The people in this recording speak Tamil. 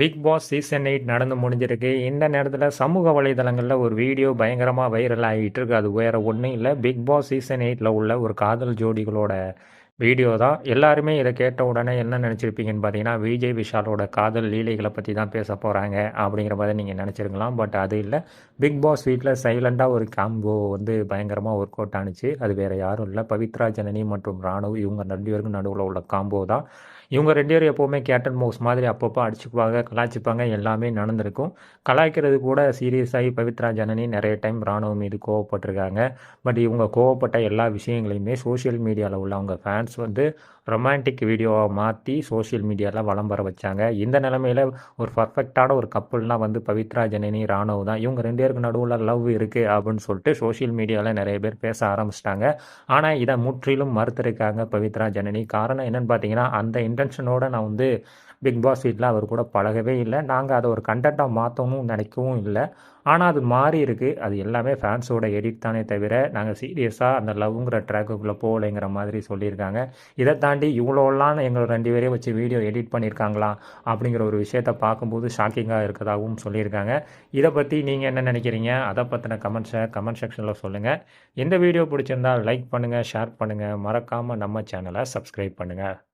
பிக் பாஸ் சீசன் எயிட் நடந்து முடிஞ்சிருக்கு. இந்த நேரத்தில் சமூக வலைதளங்களில் ஒரு வீடியோ பயங்கரமாக வைரல் ஆகிட்டு இருக்கு அது வேறு ஒன்றும் இல்லை. பிக் பாஸ் சீசன் எயிட்டில் உள்ள ஒரு காதல் ஜோடிகளோட வீடியோ தான். எல்லாருமே இதை கேட்ட உடனே என்ன நினச்சிருப்பீங்கன்னு பார்த்தீங்கன்னா விஜய் விஷாலோட காதல் லீலைகளை பற்றி தான் பேச போகிறாங்க அப்படிங்கிற மாதிரி நீங்கள் நினச்சிருக்கலாம். பட் அது இல்லை. பிக் பாஸ் வீட்டில் சைலண்டாக ஒரு காம்போ வந்து பயங்கரமாக ஒர்க் அவுட் ஆணுச்சு அது வேறு யாரும் இல்லை. பவித்ரா ஜனனி மற்றும் ராணுவ இவங்க ரெண்டு பேருக்கும் நடுவில் உள்ள காம்போ தான். இவங்க ரெண்டு பேரும் எப்போவுமே கேட்டன் மோக்ஸ் மாதிரி அப்பப்போ அடிச்சுக்குவாங்க கலாய்ச்சிப்பாங்க எல்லாமே நடந்திருக்கும். கலாய்க்கிறது கூட சீரியஸாகி பவித்ரா ஜனனி நிறைய டைம் ராணுவம் மீது கோவப்பட்டிருக்காங்க. பட் இவங்க கோவப்பட்ட எல்லா விஷயங்களையுமே சோஷியல் மீடியாவில் உள்ள அவங்க ஃபேன்ஸ் வந்து ரொமான்டிக் வீடியோவை மாற்றி சோஷியல் மீடியாவில் வளம் வர வச்சாங்க. இந்த நிலமையில் ஒரு பர்ஃபெக்டான ஒரு கப்புள்னால் வந்து பவித்ரா ஜனனி ராணுவ தான். இவங்க ரெண்டு பேருக்கு நடுவில் லவ் இருக்குது அப்படின்னு சொல்லிட்டு சோஷியல் மீடியாவில் நிறைய பேர் பேச ஆரம்பிச்சிட்டாங்க. ஆனால் இதை முற்றிலும் மறுத்திருக்காங்க பவித்ரா ஜனனி. காரணம் என்னென்னு பார்த்தீங்கன்னா அந்த இன்டென்ஷனோட நான் வந்து பிக் பாஸ் வீட்டில் அவர் கூட பழகவே இல்லை. நாங்கள் அதை ஒரு கண்டென்ட்டாக மாற்றணும் நினைக்கவும் இல்லை. ஆனால் அது மாறி இருக்குது அது எல்லாமே ஃபேன்ஸோட எடிட் தானே தவிர நாங்கள் சீரியஸாக அந்த லவ்ங்கிற ட்ராக்குக்குள்ளே போகலைங்கிற மாதிரி சொல்லியிருக்காங்க. இதை தாண்டி இவ்வளோலாம் எங்களை ரெண்டு பேரையும் வச்சு வீடியோ எடிட் பண்ணியிருக்காங்களா அப்படிங்கிற ஒரு விஷயத்தை பார்க்கும்போது ஷாக்கிங்காக இருக்கதாகவும் சொல்லியிருக்காங்க. இதை பற்றி நீங்கள் என்ன நினைக்கிறீங்க? அதை பற்றின கமெண்ட்ஸை கமெண்ட் செக்ஷனில் சொல்லுங்கள் இந்த வீடியோ பிடிச்சிருந்தால் லைக் பண்ணுங்கள் ஷேர் பண்ணுங்கள் மறக்காமல் நம்ம சேனலை சப்ஸ்கிரைப் பண்ணுங்கள்